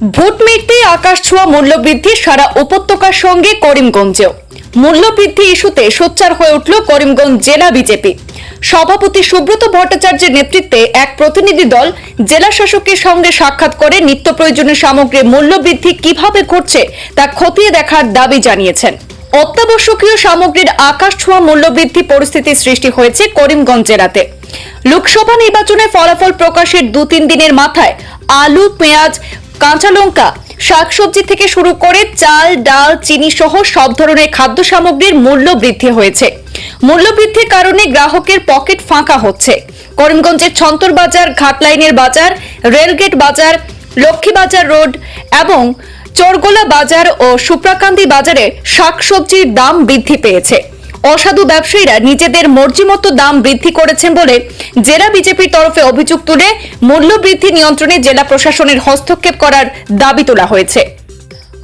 Vote মিটতেই আকাশ ছোঁয়া মূল্যবৃদ্ধি সারা উপত্যকার সঙ্গে করিমগঞ্জেও। মূল্যবৃদ্ধি ইস্যুতে সোচ্চার হয়ে উঠল করিমগঞ্জ জেলা বিজেপি। সভাপতি সুব্রত ভট্টাচার্যের নেতৃত্বে এক প্রতিনিধি দল জেলা শাসকের সঙ্গে সাক্ষাৎ করে নিত্য প্রয়োজনীয় সামগ্রীর মূল্যবৃদ্ধি কীভাবে ঘটছে তা খতিয়ে দেখার দাবি জানিয়েছেন। অত্যাবশ্যকীয় সামগ্রীর আকাশ ছোঁয়া মূল্যবৃদ্ধি পরিস্থিতি সৃষ্টি হয়েছে করিমগঞ্জ জেলাতে। লোকসভা নির্বাচনে ফলাফল প্রকাশের দু তিন দিনের মাথায় আলু, পেঁয়াজ কাঁচা লঙ্কা, শাকসবজি থেকে শুরু করে চাল, ডাল, চিনি সহ সব ধরনের খাদ্য সামগ্রীর মূল্য বৃদ্ধি হয়েছে। মূল্য বৃদ্ধির কারণে গ্রাহকের পকেট ফাঁকা হচ্ছে। করিমগঞ্জের ছন্তর বাজার, ঘাটলাইনের বাজার, রেলগেট বাজার লক্ষ্মীবাজার রোড এবং চোরগোলা বাজার ও সুপ্রাকান্দি বাজারে শাকসবজির দাম বৃদ্ধি পেয়েছে। অসাধু ব্যবসায়ীরা নিজেদের মর্জি মতো দাম বৃদ্ধি করেছেন বলে জেলা বিজেপির তরফে অভিযোগ তুলে মূল্যবৃদ্ধি নিয়ন্ত্রণে জেলা প্রশাসনের হস্তক্ষেপ করার দাবি তোলা হয়েছে।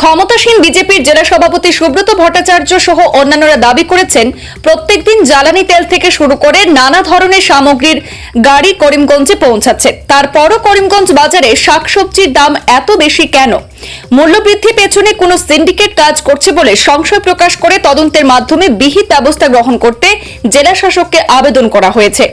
ক্ষমতাসীন বিজেপির জেলা সভাপতি সুব্রত ভট্টাচার্য সহ অন্যান্যরা দাবি করেছেন, প্রত্যেকদিন জ্বালানি তেল থেকে শুরু করে নানা ধরনের সামগ্রীর গাড়ি করিমগঞ্জে পৌঁছাচ্ছে। তারপরও করিমগঞ্জ বাজারে শাকসবজির দাম এত বেশি কেন? মূল্যবৃদ্ধি পেছনে কোনো সিন্ডিকেট কাজ করছে বলে সংশয় প্রকাশ করে তদন্তের মাধ্যমে বিহিত ব্যবস্থা গ্রহণ করতে জেলা শাসককে আবেদন করা হয়েছে।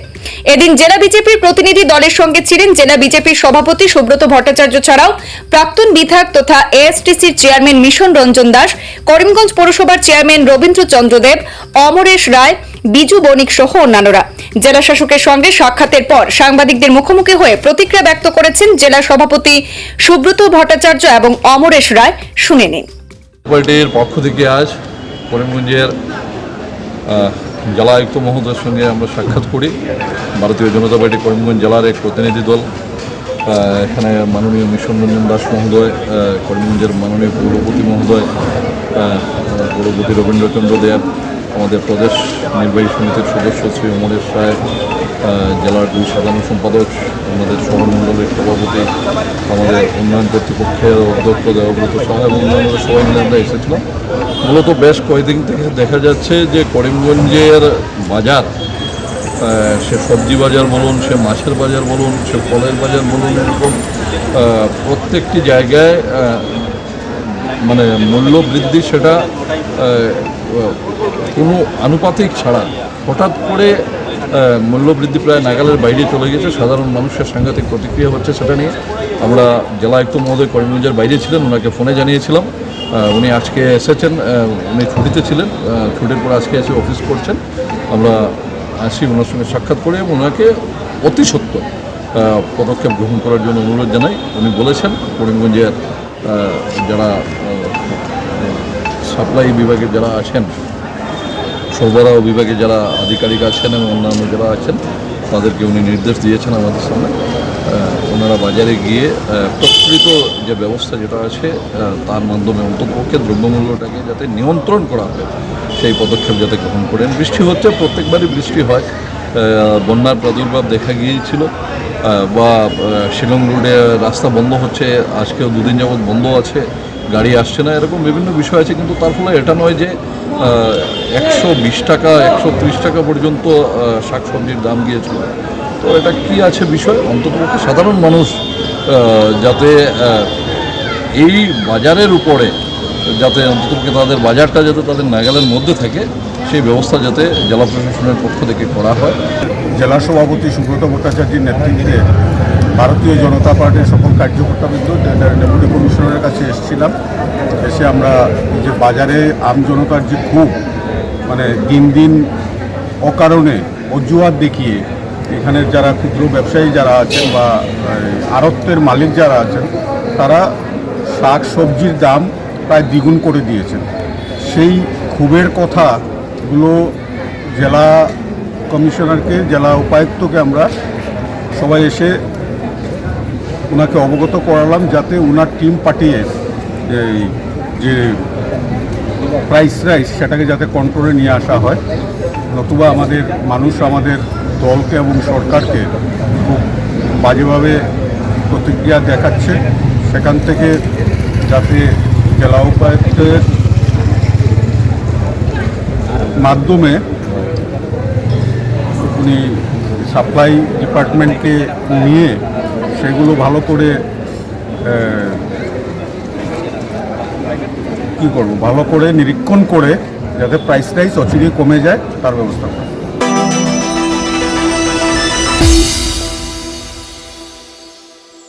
এদিন জেলা বিজেপির প্রতিনিধি দলের সঙ্গে ছিলেন জেলা বিজেপির সভাপতি সুব্রত ভট্টাচার্য ছাড়াও প্রাক্তন বিধায়ক তথা এএসটিসির চেয়ারম্যান মিশন রঞ্জন দাস, করিমগঞ্জ পৌরসভার চেয়ারম্যান রবীন্দ্র চন্দ্রদেব অমরেশ রায়, বিজু বণিক সহ অন্যান্যরা। জেলা শাসকের সঙ্গে সাক্ষাতের পর সাংবাদিকদের মুখোমুখি হয়ে প্রতিক্রিয়া ব্যক্ত করেছেন জেলা সভাপতি সুব্রত ভট্টাচার্য এবং অমরেশ রায়। শুনে নিন। পার্টির পক্ষ থেকে আজ করিমগঞ্জের জেলা আয়ুক্ত মহোদয়ের সঙ্গে আমরা সাক্ষাৎ করি। ভারতীয় জনতা পার্টি করিমগঞ্জ জেলার এক প্রতিনিধি দল। এখানে মাননীয় মিশন রঞ্জন দাস মহোদয় করিমগঞ্জের মাননীয় পৌরপতি মহোদয় পৌরপতি রবীন্দ্রচন্দ্র দেব আমাদের প্রদেশ নির্বাহী সমিতির সদস্য শ্রী অমরেশ আহ, জেলার দুই সাধারণ সম্পাদক আমাদের শহরমণ্ডলের সভাপতি আমাদের উন্নয়ন কর্তৃপক্ষের অধ্যক্ষ দেবব্রত সাহা এবং অন্যান্য সবাই মিলে আমরা এসেছিলাম। মূলত বেশ কয়েকদিন থেকে দেখা যাচ্ছে যে করিমগঞ্জের বাজার সে সবজি বাজার বলুন সে মাছের বাজার বলুন সে ফলের বাজার বলুন এরকম প্রত্যেকটি জায়গায় মানে মূল্য বৃদ্ধি সেটা কোনো আনুপাতিক ছাড়া হঠাৎ করে আহ, মূল্য বৃদ্ধি প্রায় নাগালের বাইরে চলে গেছে। সাধারণ মানুষের সাংঘাতিক প্রতিক্রিয়া হচ্ছে সেটা নিয়ে। আমরা জেলা আয়ুক্ত মহোদয় করিমগঞ্জের বাইরে ছিলেন ওনাকে ফোনে জানিয়েছিলাম। উনি আজকে এসেছেন উনি ছুটিতে ছিলেন ছুটির পর আজকে এসে অফিস করছেন। আমরা আসি ওনার সঙ্গে সাক্ষাৎ করে এবং ওনাকে অতি সত্য পদক্ষেপ গ্রহণ করার জন্য অনুরোধ জানাই। উনি বলেছেন করিমগঞ্জের যারা সাপ্লাই বিভাগে যারা আছেন সরবরাহ বিভাগে যারা আধিকারিক আছেন এবং অন্যান্য যারা আছেন, তাদেরকে উনি নির্দেশ দিয়েছেন আমাদের সামনে। ওনারা বাজারে গিয়ে প্রকৃত যে ব্যবস্থা যেটা আছে তার মাধ্যমে অন্তপক্ষে দ্রব্যমূল্যটাকে যাতে নিয়ন্ত্রণ করা হয়, সেই পদক্ষেপ যাতে গ্রহণ করেন। বৃষ্টি হচ্ছে, প্রত্যেকবারই বৃষ্টি হয়। বন্যার প্রাদুর্ভাব দেখা গিয়েছিল বা শিলং রোডে রাস্তা বন্ধ হচ্ছে, আজকেও দুদিন যাবৎ বন্ধ আছে। গাড়ি আসছে না, এরকম বিভিন্ন বিষয় আছে, কিন্তু তার ফলে এটা নয় যে একশো বিশ টাকা, একশো ত্রিশ টাকা পর্যন্ত শাকসবজির দাম গিয়েছিল। তো এটা কি আছে বিষয়? অন্ততপক্ষে সাধারণ মানুষ যাতে এই বাজারের উপরে, যাতে অন্ততপক্ষে তাদের বাজারটা যাতে তাদের নাগালের মধ্যে থাকে, সেই ব্যবস্থা যাতে জেলা প্রশাসনের পক্ষ থেকে করা হয়। জেলা সভাপতি সুব্রত ভট্টাচার্যের নেতৃত্বে ভারতীয় জনতা পার্টির সকল কার্যকর্তাবৃন্দ ডেপুটি কমিশনারের কাছে এসেছিলাম। এসে আমরা যে বাজারে আমজনতার যে খুব মানে দিন দিন অকারণে অজুহাত দেখিয়ে এখানের যারা ক্ষুদ্র ব্যবসায়ী যারা আছেন বা আড়ত্তের মালিক যারা আছেন, তারা শাক সবজির দাম প্রায় দ্বিগুণ করে দিয়েছেন। সেই ক্ষোভের কথাগুলো জেলা কমিশনারকে, জেলা উপায়ুক্তকে আমরা সবাই এসে ওনাকে অবগত করালাম যাতে ওনার টিম পাঠিয়ে এই যে প্রাইস রাইস সেটাকে যাতে কন্ট্রোলে নিয়ে আসা হয়। নতুবা আমাদের মানুষ আমাদের দলকে এবং সরকারকে খুব বাজেভাবে প্রতিক্রিয়া দেখাচ্ছে। সেখান থেকে যাতে জেলা উপায়ুক্তের মাধ্যমে উনি সাপ্লাই ডিপার্টমেন্টকে নিয়ে সেগুলো ভালো করে কি করব? ভালো করে নিরীক্ষণ করে যাতে প্রাইস টাইস অচিরে কমে যায়, তার ব্যবস্থা করা